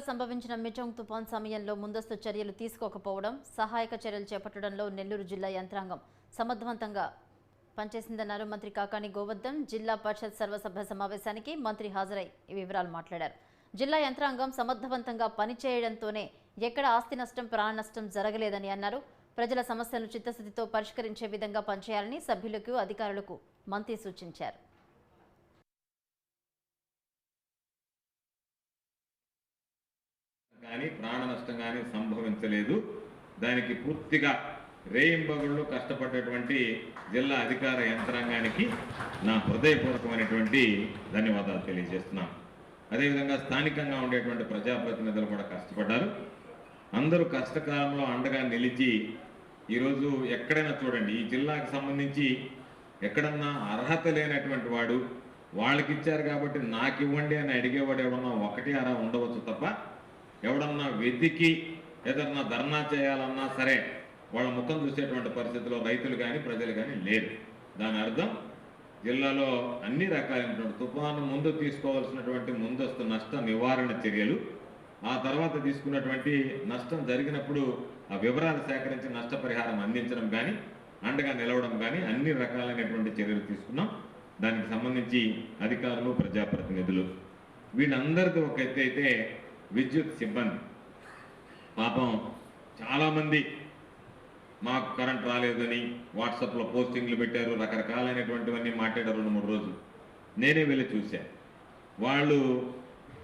సంభవించిన మిచంగ్ తుఫాన్ సమయంలో ముందస్తు చర్యలు తీసుకోకపోవడం సహాయక చర్యలు చేపట్టడంలో నెల్లూరు జిల్లా యంత్రాంగం సమర్థవంతంగా పనిచేసిందన్నారు మంత్రి కాకాని గోవర్ధన్. జిల్లా పరిషత్ సర్వసభ్య సమావేశానికి మంత్రి హాజరై ఈ వివరాలు మాట్లాడారు. జిల్లా యంత్రాంగం సమర్థవంతంగా పనిచేయడంతోనే ఎక్కడ ఆస్తి నష్టం ప్రాణ నష్టం జరగలేదని అన్నారు. ప్రజల సమస్యలను చిత్తశుద్ధితో పరిష్కరించే విధంగా పనిచేయాలని సభ్యులకు అధికారులకు మంత్రి సూచించారు. కానీ ప్రాణ నష్టం కానీ సంభవించలేదు. దానికి పూర్తిగా రేయింబగుళ్ళు కష్టపడ్డటువంటి జిల్లా అధికార యంత్రాంగానికి నా హృదయపూర్వకమైనటువంటి ధన్యవాదాలు తెలియజేస్తున్నాను అదేవిధంగా స్థానికంగా ఉండేటువంటి ప్రజాప్రతినిధులు కూడా కష్టపడ్డారు. అందరూ కష్టకాలంలో అండగా నిలిచి ఈరోజు ఎక్కడైనా చూడండి ఈ జిల్లాకు సంబంధించి ఎక్కడన్నా అర్హత లేనటువంటి వాడు వాళ్ళకి ఇచ్చారు కాబట్టి నాకు ఇవ్వండి అని అడిగేవాడు ఏమన్నా ఒకటి అరా ఉండవచ్చు తప్ప ఎవడన్నా వెతికి ఏదన్నా ధర్నా చేయాలన్నా సరే వాళ్ళ ముఖం చూసేటువంటి పరిస్థితిలో రైతులు కానీ ప్రజలు కానీ లేరు. దాని అర్థం జిల్లాలో అన్ని రకాలైనటువంటి తుఫాను ముందు తీసుకోవాల్సినటువంటి ముందస్తు నష్ట నివారణ చర్యలు ఆ తర్వాత తీసుకున్నటువంటి నష్టం జరిగినప్పుడు ఆ వివరాలు సేకరించి నష్టపరిహారం అందించడం కానీ అండగా నిలవడం కానీ అన్ని రకాలైనటువంటి చర్యలు తీసుకున్నాం. దానికి సంబంధించి అధికారులు ప్రజాప్రతినిధులు వీళ్ళందరికీ ఒక ఎత్తు అయితే విద్యుత్ సిబ్బంది. పాపం చాలామంది మాకు కరెంట్ రాలేదని వాట్సాప్లో పోస్టింగ్లు పెట్టారు రకరకాలైనటువంటివన్నీ మాట్లాడారు రెండు మూడు రోజులు. నేనే వెళ్ళి చూశా. వాళ్ళు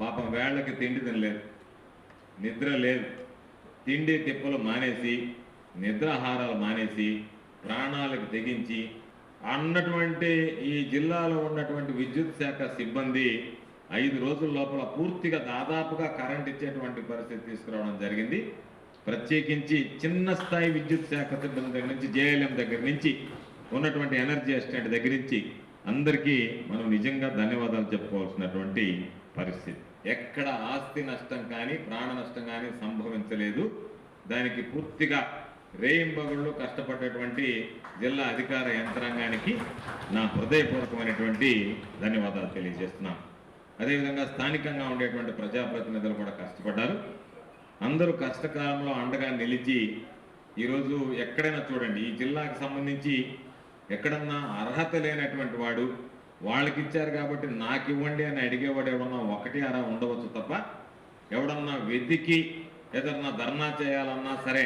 పాపం వేళ్ళకి తిండి తినలేదు. నిద్ర లేదు. తిండి తిప్పలు మానేసి నిద్రాహారాలు మానేసి ప్రాణాలకు తెగించి అన్నటువంటి ఈ జిల్లాలో ఉన్నటువంటి విద్యుత్ శాఖ సిబ్బంది ఐదు రోజుల లోపల పూర్తిగా దాదాపుగా కరెంట్ ఇచ్చేటువంటి పరిస్థితి తీసుకురావడం జరిగింది. ప్రత్యేకించి చిన్న స్థాయి విద్యుత్ శాఖ సిబ్బంది దగ్గర నుంచి జేఎల్ఎం దగ్గర నుంచి ఉన్నటువంటి ఎనర్జీ అసిస్టెంట్ దగ్గర నుంచి అందరికీ మనం నిజంగా ధన్యవాదాలు చెప్పుకోవాల్సినటువంటి పరిస్థితి. ఎక్కడ ఆస్తి నష్టం కానీ ప్రాణ నష్టం కానీ సంభవించలేదు. దానికి పూర్తిగా రేయింబగుళ్ళు కష్టపడ్డటువంటి జిల్లా అధికార యంత్రాంగానికి నా హృదయపూర్వకమైనటువంటి ధన్యవాదాలు తెలియజేస్తున్నాను. అదేవిధంగా స్థానికంగా ఉండేటువంటి ప్రజాప్రతినిధులు కూడా కష్టపడ్డారు. అందరూ కష్టకాలంలో అండగా నిలిచి ఈరోజు ఎక్కడైనా చూడండి ఈ జిల్లాకు సంబంధించి ఎక్కడన్నా అర్హత లేనటువంటి వాడు వాళ్ళకి ఇచ్చారు కాబట్టి నాకు ఇవ్వండి అని అడిగేవాడు ఎవడన్నా ఒకటి అలా ఉండవచ్చు తప్ప ఎవడన్నా వెతికి ఏదన్నా ధర్నా చేయాలన్నా సరే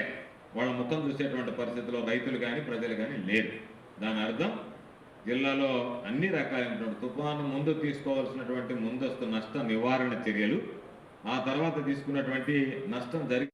వాళ్ళ ముఖం చూసేటువంటి పరిస్థితిలో రైతులు కానీ ప్రజలు కానీ లేరు. దాని అర్థం జిల్లాలో అన్ని రకాలైనటువంటి తుఫాను ముందు తీసుకోవాల్సినటువంటి ముందస్తు నష్ట నివారణ చర్యలు ఆ తర్వాత తీసుకున్నటువంటి నష్టం జరిగి